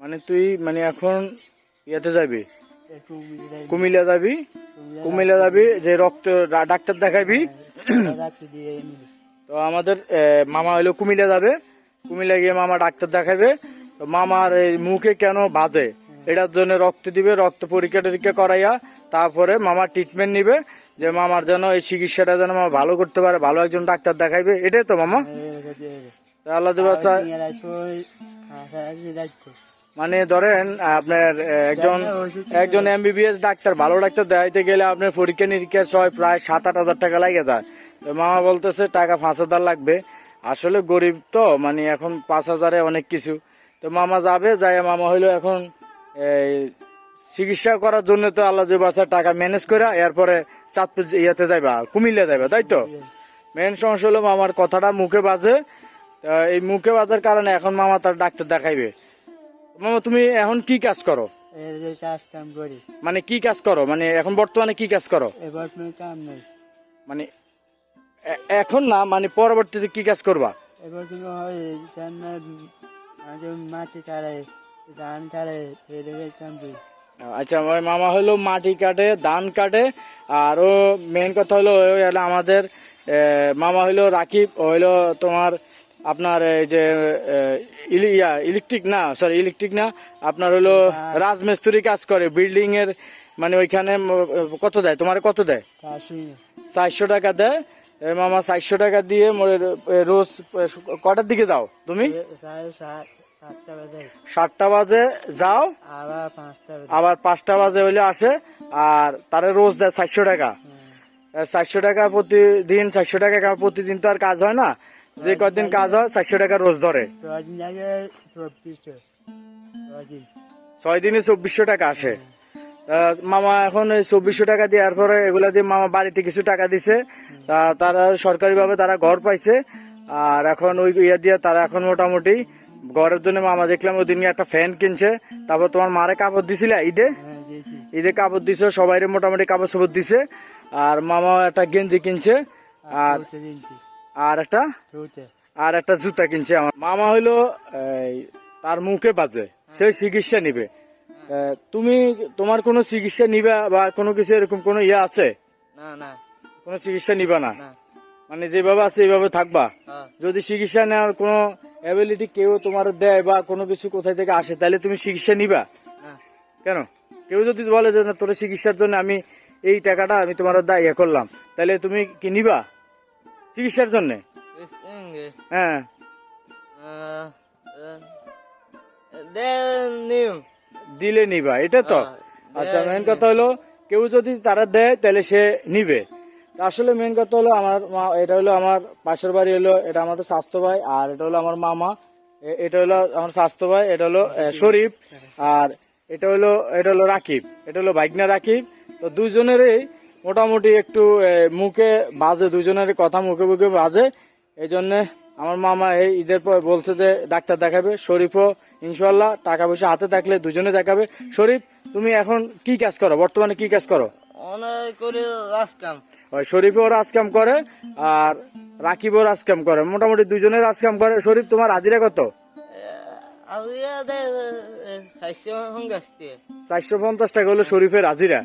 মানে তুই মানে এখন ইয়েতে যাবি? কুমিল্লা যাবি? কুমিল্লা যাবি, যে রক্ত ডাক্তার দেখাবি? তো আমাদের মামা হইল কুমিল্লা যাবে। কুমিল্লা গিয়ে মামা ডাক্তার দেখাবে। তো মামার এই মুখে কেন বাজে? এটার জন্য রক্ত দিবে, রক্ত পরীক্ষা টরীক্ষা করাইয়া তারপরে মামা ট্রিটমেন্ট নিবে। যে মামার যেন এই চিকিৎসাটা যেন মামা ভালো করতে পারে ভালো একজন ডাক্তার দেখাইবে এটাই তো মামা। তো আল্লাহ মানে ধরেন আপনার একজন একজন এমবিবিএস ডাক্তার ভালো ডাক্তার দেখাইতে গেলে আপনার পরীক্ষা নিরীক্ষা ছয় প্রায় সাত আট হাজার টাকা লাগে যায় তো মামা বলতেছে টাকা পাঁচ হাজার লাগবে। আসলে গরিব তো মানে এখন পাঁচ হাজারে অনেক কিছু। তো মামা যাবে যাই মামা হইল এখন এই চিকিৎসা করার জন্য তো আল্লাহ বাসার টাকা ম্যানেজ করে এরপরে চাঁদপুর ইয়েতে যাইবা কুমিল্লা যাইবা তাই তো? মেন সমস্যা হলো মামার কথাটা মুখে বাজে। এই মুখে বাজার কারণে এখন মামা তার ডাক্তার দেখাইবে। মামা তুমি এখন কি কাজ করো? মানে কি কাজ করো? মানে এখন বর্তমানে কি কাজ করো? মানে এখন না মানে পরবর্তীতে কি কাজ করবা? মাটি কাড়ে ধান কাড়ে এদের কাম করি। আচ্ছা ওই মামা হলো মাটি কাটে ধান কাটে আর ও মেন কথা হলো আমাদের মামা হইল রাকিব হইল তোমার আপনার এই যে ইলেকট্রিক না সরি ইলেকট্রিক না আপনার হলো রাজমিস্ত্রি কাজ করে বিল্ডিং এর মানে ওইখানে কত দেয় তোমার কত দেয়? চারশো। টাকা দেয় মামা চারশো টাকা দিয়ে রোজ কটার দিকে যাও তুমি? সাতটা বাজে। যাও। আবার পাঁচটা বাজে। হইলে আসে আর তারে রোজ দেয় চারশো টাকা। চারশো টাকা প্রতিদিন চারশো টাকা প্রতিদিন তো আর কাজ হয় না? যে কদিন কাজ হয় চারশো টাকা রোজ ধরে। ছয় দিনে চব্বিশশো টাকা আসে। মামা এখন এই চব্বিশশো টাকা দেওয়ার পরে এগুলা দিয়ে মামা বাড়িতে কিছু টাকা দিছে। তারা সরকারি ভাবে তারা ঘর পাইছে আর এখন ওই ইয়ে দিয়ে তারা এখন মোটামুটি ঘরের জন্য মামা দেখলাম ওই দিন একটা ফ্যান কিনছে। তারপর তোমার মারে কাপড় দিছিলে ঈদে? হ্যাঁ ঈদে কাপড় দিছে সবাই মোটামুটি কাপড় সাপড় দিছে। আর মামা একটা গেঞ্জি কিনছে। আর আর একটা? আর একটা জুতা কিনছে আমার। মামা হইল তার মুখে বাজে। সে চিকিৎসা নিবে। তুমি তোমার কোনো চিকিৎসা নিবা বা কোনো কিছু এরকম কোনো ইয়ে আছে? না না। কোনো চিকিৎসা নিবা না? না। মানে যেভাবে আছে এইভাবে থাকবা। হ্যাঁ। যদি চিকিৎসা নেওয়ার কোনো অ্যাবিলিটি কেউ তোমার দেয় বা কোনো কিছু কোথায় থেকে আসে তাহলে তুমি চিকিৎসা নিবা। কেন? কেউ যদি বলে যে না, তোর চিকিৎসার জন্য আমি এই টাকাটা আমি তোমার ইয়ে করলাম তাহলে তুমি কি নিবা চিকিৎসার জন্য? হ্যাঁ। দিলে নিবা এটা তো। আচ্ছা মেন কথা হলো কেউ যদি তারা দেয় তাহলে সে নিবে। আসলে মেন কথা হলো আমার মা, এটা হলো আমার পাশের বাড়ি হলো, এটা আমাদের স্বাস্থ্য ভাই, আর এটা হলো আমার মামা এটা হলো আমার স্বাস্থ্য ভাই, এটা হলো শরীফ, আর এটা হলো এটা হলো রাকিব, এটা হলো বাইকনা রাকিব। তো দুজনেরই মোটামুটি একটু মুখে বাজে দুজনের কথা মুখে মুখে বাজে। এই জন্যে আমার মামা এই ঈদের পর বলছে যে, ডাক্তার দেখাবে, শরীফও ইনশাল্লাহ টাকা পয়সা হাতে থাকলে দুজনে দেখাবে। শরীফ, তুমি এখন কি কাজ করো? বর্তমানে কি কাজ করো? শরীফও রাজকাম করে আর রাকিবও রাজকাম করে। মোটামুটি দুজনের রাজকাম করে। শরীফ তোমার হাজিরা কত? চারশো পঞ্চাশ টাকা। হলো শরীফের হাজিরা।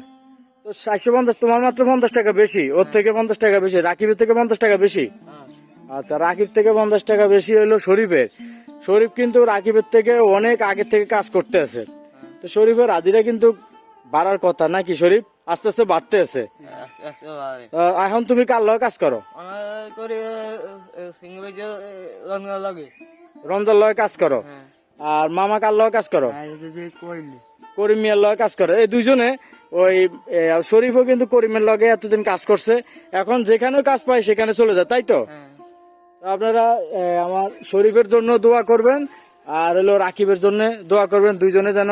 তো চারশো পঞ্চাশ তোমার মাত্র পঞ্চাশ টাকা বেশি। ওর থেকে পঞ্চাশ টাকা বেশি রাকিবের থেকে পঞ্চাশ টাকা বেশি। আচ্ছা রাকিব থেকে পঞ্চাশ টাকা বেশি হলো শরীফের। শরীফ কিন্তু রাকিবের থেকে অনেক আগে থেকে কাজ করতে আছে। তো শরীফের হাজিরা কিন্তু বাড়ার কথা নাকি শরীফ? আস্তে আস্তে বাড়তে আছে। এখন তুমি কার লগে কাজ করো? রঙা লাগে কাজ করো? আর মামা কার লগে কাজ করো? করিম মিয়ার লগে কাজ করো। এই দুজনে ওই শরীফও কিন্তু করিমের লগে এতদিন কাজ করছে। এখন যেখানে কাজ পায় সেখানে চলে যায় তাই তো? হ্যাঁ। আপনারা আমার শরীফের জন্য দোয়া করবেন আর হলো রাকিবের জন্য দোয়া করবেন। দুইজনে যেন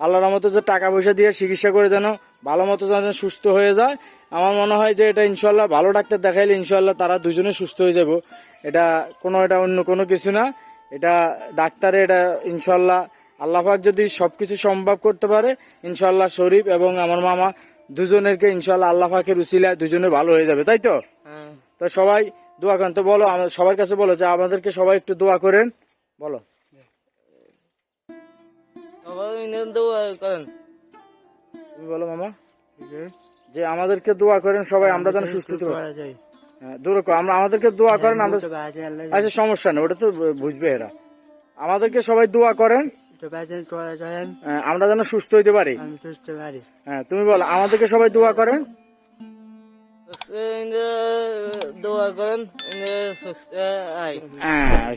আল্লাহর মতো যে টাকা পয়সা দিয়ে চিকিৎসা করে যেন ভালো মতো যেন সুস্থ হয়ে যায় আমার মনে হয় যে এটা ইনশাল্লাহ ভালো ডাক্তার দেখাইলে ইনশাল্লাহ তারা দুজনে সুস্থ হয়ে যাব। এটা কোনো এটা অন্য কোনো কিছু না। এটা ডাক্তারে এটা ইনশাল্লাহ আল্লাহ পাক যদি সবকিছু সম্ভব করতে পারে ইনশাল্লাহ শরীফ এবং আমার মামা দুজনেরকে ইনশাল্লাহ আল্লাহ পাকের উসিলায় দুজনে ভালো হয়ে যাবে তাই তো? হ্যাঁ। তো সবাই দোয়া করেন। তো বলো আমার সবার কাছে বলো যে আমাদেরকে সবাই একটু দোয়া করেন। বলো। দোয়া করেন তুমি বলো মামা। যে আমাদেরকে দোয়া করেন সবাই আমরা যেন সুস্থ পারি। হ্যাঁ, আমরা আমাদেরকে দোয়া করেন আমরা আচ্ছা সমস্যা নেই ওটা তো বুঝবে এরা। আমাদেরকে সবাই দোয়া করেন হ্যাঁ, আমরা যেন সুস্থ হইতে পারি। হ্যাঁ তুমি বলো আমাদেরকে সবাই দোয়া করেন। দোয়া করেন হ্যাঁ